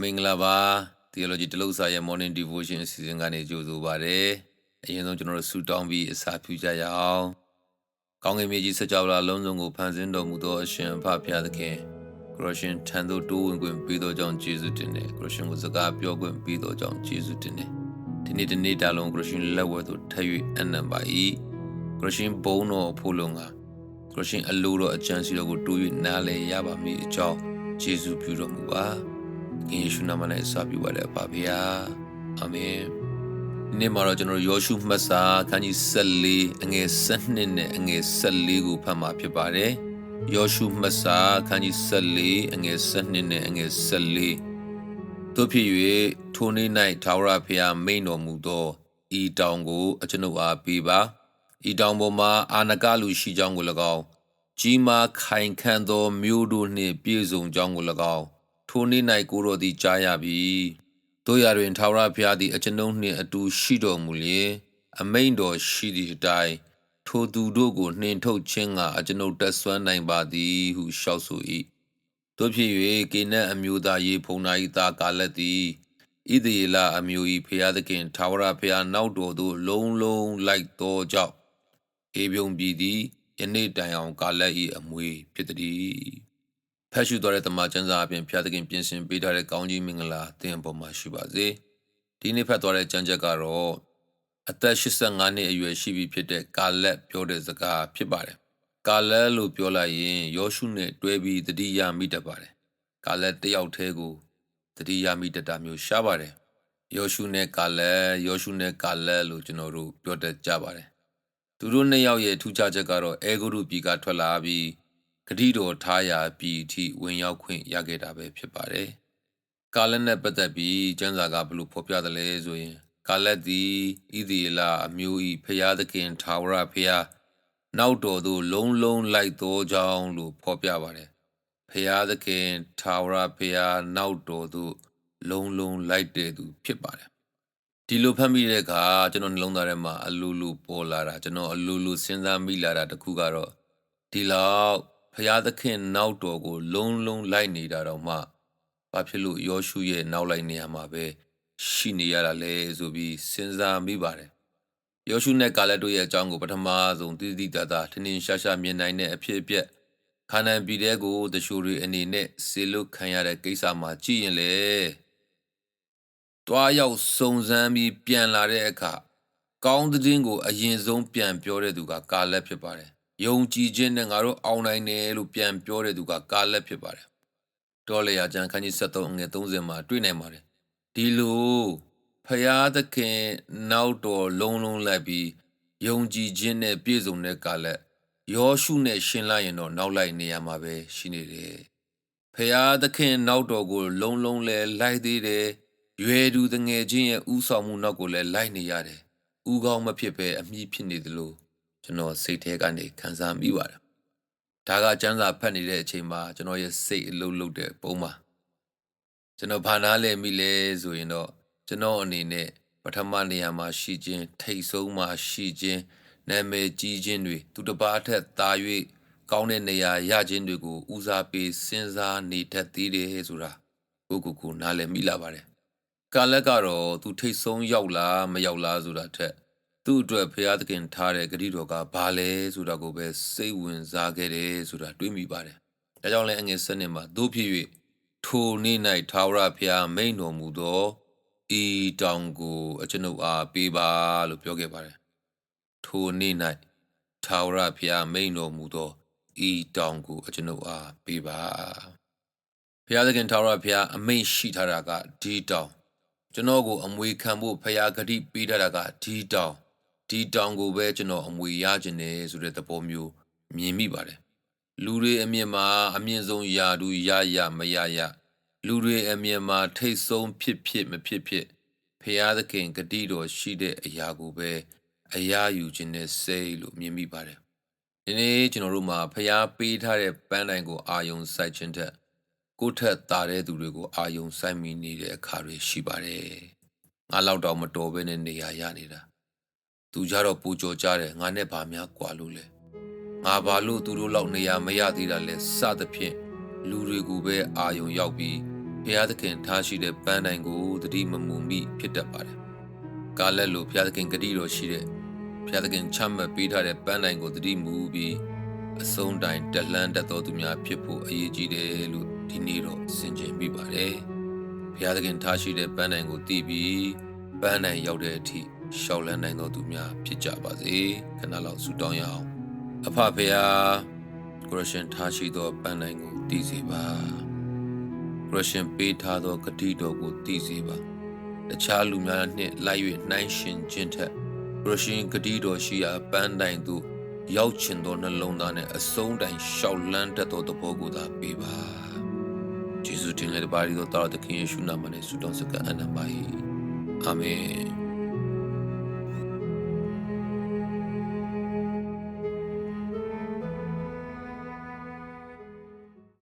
မင်္ဂလာပါ Theology တလုံးစာရဲ့ Morning Devotion အစီအစဉ်ကနေကြိုဆိုပါရစေ။အရင်ဆုံးကျွန်တော်တို့ဆုတောင်းပြီးအစာပြုကြရအောင်။ကောင်းကင်မြေကြီးစကြဝဠာလုံးစုံကိုဖန်ဆင်းတော်မူသောအရှင်အဖဖျားသခင်ကရရှင်ထံသို့တိုးဝင်ခွင့်ပေးသောကြောင့်ကျေးဇူးတင်တယ်။ကရရှင်ကိုစကားပြောခွင့်ပေးသောကြောင့်ကျေးဇူးတင်တယ်။ဒီနေ့ဒီနေ့တာလုံးကရရှင်လက်ဝဲသို့ထပ်၍အနံပါ၏။ကရရှင်ဘုန်းတော်အဖို့လုံးကကရရှင်အလိုတော်အကျဉ်းစီတော်ကိုတိုး၍နားလည်ရပါမည်အကြောင်းကျေးဇူးပြုတော်မူပါ။ ယေရှုနာမနဲ့စပြုပါတယ်ပါဗျာအာမင်ဒီနေ့မှာတော့ကျွန်တော်ယောရှုမှတ်စာခန်းကြီး14အငယ်7နဲ့အငယ်14ကိုဖတ်မှာဖြစ်ပါတယ်ယောရှုမှတ်စာခန်းကြီး14အငယ်7နဲ့အငယ်14တို့ဖြစ်၍ထိုနေ့၌ထာဝရဘုရားမိန်တော်မူသောဤတောင်ကို အကျွန်ုပ်အားပေးပါဤတောင်ပေါ်မှာအာနကလူရှိကြောင်းကို၎င်းကြီးမားခိုင်ခန့်သောမြို့တို့နှင့်ပြည့်စုံကြောင်းကို၎င်း ထိုနေ့၌ကိုတော်သည်ကြားရပြီတို့ရတွင်ထာဝရဘုရားသည်အကျွန်ုပ်နှင့်အတူရှိတော်မူလျင်အမိန်တော်ရှိသည့်အတိုင်းထိုသူတို့ကိုနှင်ထုတ်ခြင်းကအကျွန်ုပ်တက်ဆွမ်းနိုင်ပါသည်ဟုလျှောက်ဆို၏တို့ဖြစ်၍ကေနတ်အမျိုးသားယေဖုန်နာ၏သားကာလက်သည်ဣသေလအမျိုး၏ဖျားသခင်ထာဝရဘုရားနောက်တော်သို့လုံးလုံးလိုက်သောကြောင့်အေပြုံပြည်သည်ယနေ့တိုင်အောင်ကာလက်၏အမွေဖြစ်သည် ဖတ်ရှုတော်တဲ့တမန်ကျမ်းစာအပြင်ဖျားသခင်ပြင်ဆင်ပေးထားတဲ့ကောင်းကြီးမင်္ဂလာသင်ပေါ်မှာရှိပါစေဒီနေ့ဖတ်တော်တဲ့ကျမ်းချက်ကတော့အသက်85နှစ်အရွယ်ရှိပြီဖြစ်တဲ့ကာလက်ပြောတဲ့စကားဖြစ်ပါတယ်ကာလက်လို့ပြောလိုက်ရင်ယောရှုနဲ့တွဲပြီးတတိယမိတတ်ပါတယ်ကာလက်တယောက်တည်းကိုတတိယမိတတ်တာမျိုးရှားပါတယ်ယောရှုနဲ့ကာလက်ယောရှုနဲ့ကာလက်လို့ကျွန်တော်တို့ပြောတတ်ကြပါတယ်သူတို့နှစ်ယောက်ရဲ့ထူးခြားချက်ကတော့အဲဂုရုပြည်ကထွက်လာပြီးဂ တိတော်ထားရာပြည်အထိဝင်ရောက်ခွင့်ရခဲ့တာပဲဖြစ်ပါတယ်။ကာလက်နဲ့ပတ်သက်ပြီးကျမ်းစာကဘလို့ဖော်ပြတယ်လဲဆိုရင်ကာလက်သည်ဣသရေလအမျိုး၏ဖျားသခင်ထာဝရဖျားနောက်တော်သို့လုံးလုံးလိုက်သောကြောင်းလို့ဖော်ပြပါတယ်။ဖျားသခင်ထာဝရဖျားနောက်တော်သို့လုံးလုံးလိုက်တဲ့သူဖြစ်ပါတယ်။ဒီလိုဖတ်မိတဲ့အခါကျွန်တော်နှလုံးသားထဲမှာအလူလူပေါ်လာတာကျွန်တော်အလူလူစဉ်းစားမိလာတာတခုကတော့ဒီလောက် ဖျားသခင်နောက်တော်ကို လုံးလုံးလိုက်နေတာတော့မှဘာဖြစ်လို့ယောရှုရဲ့နောက်လိုက်နေရမှာပဲရှိနေရတာလဲဆိုပြီးစဉ်းစားမိပါတယ်ယောရှုနဲ့ကာလက်တို့ရဲ့အကြောင်းကိုပထမဆုံးသိသိသာသာထင်ထင်ရှားရှားမြင်နိုင်တဲ့အဖြစ်အပျက်ခါနန်ပြည်တဲ့ကိုတချို့တွေအနေနဲ့ဆေလွတ်ခံရတဲ့ကိစ္စမှာကြည့်ရင်လေတွားရောက်စုံစမ်းပြီးပြန်လာတဲ့အခါကောင်းတဲ့င်းကို အရင်ဆုံးပြန်ပြောတဲ့သူကကာလက်ဖြစ်ပါတယ် ယုံကြည်ခြင်းနဲ့ငါတို့အောင်နိုင်တယ်လို့ပြန်ပြောတဲ့သူကကာလက်ဖြစ်ပါတယ်။တောလေယာကျမ်းခန်းကြီး73ငွေ30မှာတွေ့နိုင်ပါတယ်။ဒီလိုဖရာသခင်နောက်တော်လုံးလုံးလိုက်ပြီးယုံကြည်ခြင်းနဲ့ပြည့်စုံတဲ့ကာလက်ယောရှုနဲ့ရှင်လိုက်ရင်တော့နောက်လိုက်နေရမှာပဲရှိနေတယ်။ဖရာသခင်နောက်တော်ကို လုံးလုံးလဲလိုက်သေးတယ်။ရွယ်သူတငယ်ချင်းရဲ့ဥဆောင်မှုနောက်ကိုလည်းလိုက်နေရတယ်။ဥကောင်းမဖြစ်ပဲအမိဖြစ်နေသလို ကျွန်တော်စိတ်ထဲကနေခံစားမိပါတယ်ဒါကကျမ်းစာဖတ်နေတဲ့အချိန်မှာကျွန်တော်ရဲ့စိတ်အလုံးလုံးတဲ့ပုံမှာကျွန်တော်ဘာနာလဲမိလဲဆိုရင်တော့ကျွန်တော်အနေနဲ့ပထမနေရာမှာရှိခြင်းထိတ်ဆုံးမှာရှိခြင်းနာမည်ကြီးခြင်းတွေသူတစ်ပါးထက်သာ၍ကောင်းတဲ့နေရာရခြင်းတွေကိုဦးစားပေးစဉ်းစားနေတတ်သေးတယ်ဆိုတာကိုကိုကိုနားလည်မိလာပါတယ်ကာလက်ကတော့သူထိတ်ဆုံးရောက်လားမရောက်လားဆိုတာထက် သူ့အတွက်ဖရာသခင်ထားတဲ့ဂတိတော်ကဘာလဲဆိုတာကိုပဲစိတ်ဝင်စားခဲ့တယ်ဆိုတာတွေးမိပါတယ်။ဒါကြောင့်လည်းအငယ်စနစ်မှာတို့ဖြစ်၍ထိုနေ့၌ထာဝရဘုရားမိန်တော်မူသောဤတောင်ကိုအကျွန်ုပ်အားပေးပါလို့ပြောခဲ့ပါတယ်။ထိုနေ့၌ထာဝရဘုရားမိန်တော်မူသောဤတောင်ကိုအကျွန်ုပ်အားပေးပါ။ဘုရားသခင်ထာဝရဘုရားအမိန့်ရှိထားတာကဒီတောင်ကျွန်တော်ကိုအမွေခံဖို့ဖရာဂတိပေးထားတာကဒီတောင် ဒီတောင်ကိုပဲကျွန်တော်အမွေရခြင်းနဲ့ဆိုတဲ့သဘောမျိုးမြင်မိပါတယ်လူတွေအမြင်မှာအမြင့်ဆုံးယာတူရရမရရလူတွေအမြင်မှာထိတ်ဆုံးဖြစ်ဖြစ်မဖြစ်ဖြစ်ဖရာသခင်ဂတိတော်ရှိတဲ့အရာကိုပဲအရာယူခြင်းနဲ့စိတ်လို့မြင်မိပါတယ်ဒီနေ့ကျွန်တော်တို့မှာဖရာပေးထားတဲ့ပန်းတိုင်ကိုအာယုံစိုက်ခြင်းတဲ့ကိုထက်တာတဲ့သူတွေကိုအာယုံစိုက်မိနေတဲ့အခါတွေရှိပါတယ်ငါလောက်တော့မတော်ဘဲနဲ့နေရာရနေတာ သူကြတော့ပူကြော်ကြတယ်ငါနဲ့ဘာများကွာလို့လဲငါဘာလို့သူတို့လောက်နေရာမရသေးတာလဲစသဖြင့်လူတွေကိုပဲအာယုံရောက်ပြီးဘုရားသခင်ထားရှိတဲ့ပန်းတိုင်ကိုတတိမမူမိဖြစ်တတ်ပါတယ်ကားလက်လိုဘုရားသခင်ဂတိတော်ရှိတဲ့ဘုရားသခင်ချမှတ်ပေးထားတဲ့ပန်းတိုင်ကိုတတိမူပြီးအဆုံးတိုင်တက်လှမ်းတတ်တော်သူများဖြစ်ဖို့အရေးကြီးတယ်လို့ဒီနေ့တော့ဆင်ခြင်မိပါတယ်ဘုရားသခင်ထားရှိတဲ့ပန်းတိုင်ကိုတည်ပြီးပန်းတိုင်ရောက်တဲ့အထိ ရှောက်လန်းနိုင်တော်သူများဖြစ်ကြပါစေခဏလောက်ဆုတောင်းရအောင်အဖဖေယာကိုရရှင်ထားရှိသောပန်းတိုင်ကိုတည်စေပါကိုရရှင်ပေးထားသောဂတိတော်ကိုတည်စေပါတခြားလူများနှင့်လိုက်၍နှိုင်းရှင်ခြင်းထက်ကိုရရှင်ဂတိတော်ရှိရာပန်းတိုင်သို့ရောက်ချင်သောနှလုံးသားနဲ့အဆုံးတိုင်ရှောက်လန်းတတ်သောသဘောကိုသာပေးပါယေရှုတင်လေတပါးရီသောတာတော်သခင်ယေရှုနာမနဲ့ဆုတောင်းစကားအနံပါ၏အာမင်